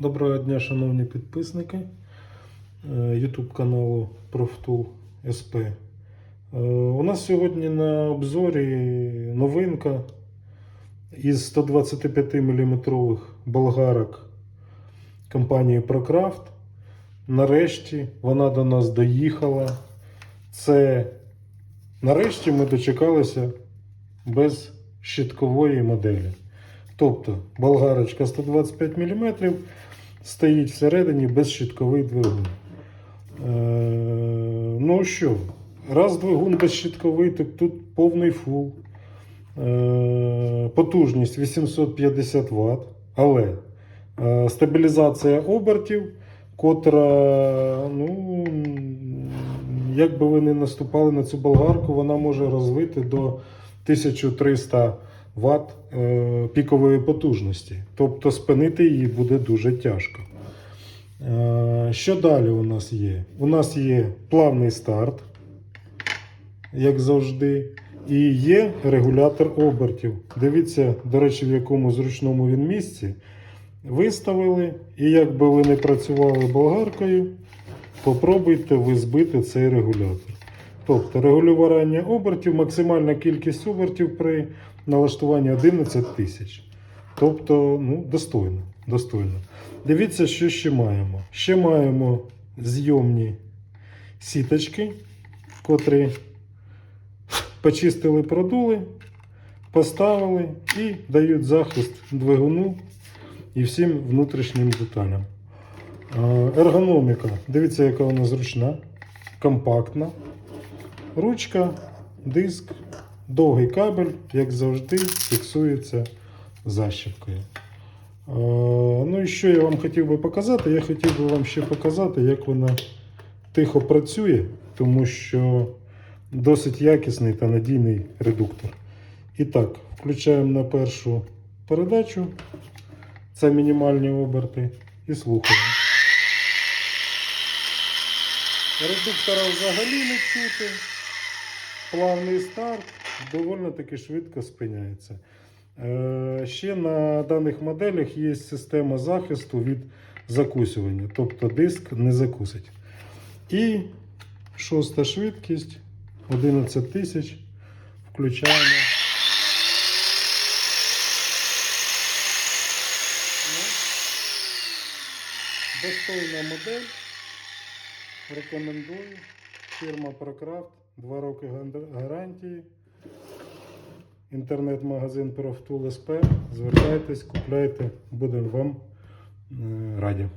Доброго дня, шановні підписники е, YouTube каналу ProfTool SP. Е, У нас сьогодні на обзорі новинка із 125 мм болгарок компанії ProCraft. Нарешті вона до нас доїхала. Це нарешті ми дочекалися без щиткової моделі. Тобто болгарочка 125 мм стоїть всередині безщитковий двигун. Е, ну що, раз двигун безщитковий, то тут повний фул. Е, потужність 850 Вт, але е, стабілізація обертів, котра, ну, як би ви не наступали на цю болгарку, вона може розвити до 1300 Вт е, пікової потужності. Тобто спинити її буде дуже тяжко. Е, Що далі у нас є? У нас є плавний старт, як завжди, і є регулятор обертів. Дивіться, до речі, в якому зручному він місці. Виставили, і як би ви не працювали болгаркою, попробуйте ви збити цей регулятор. Тобто регулювання обертів, максимальна кількість обертів при налаштуванні 11 тисяч. Тобто, ну, достойно. достойно. Дивіться, що ще маємо. Ще маємо зйомні сіточки, котрі почистили, продули, поставили і дають захист двигуну і всім внутрішнім деталям. Е, Ергономіка. Дивіться, яка вона зручна, компактна. Ручка, диск, довгий кабель, як завжди, фіксується защіпкою. Е, Ну і що я вам хотів би показати? Я хотів би вам ще показати, як вона тихо працює, тому що досить якісний та надійний редуктор. І так, включаємо на першу передачу. Це мінімальні оберти. І слухаємо. Редуктора взагалі не чути. Плавний старт доволі таки швидко спиняється. Е, Ще на даних моделях є система захисту від закусювання, тобто диск не закусить. І шоста швидкість 11 тисяч. Включаємо. Достойна модель. Рекомендую. Фірма Прокрафт, 2 роки гарантії. Інтернет-магазин Профтул СП. Звертайтесь, купляйте, будемо вам е, раді.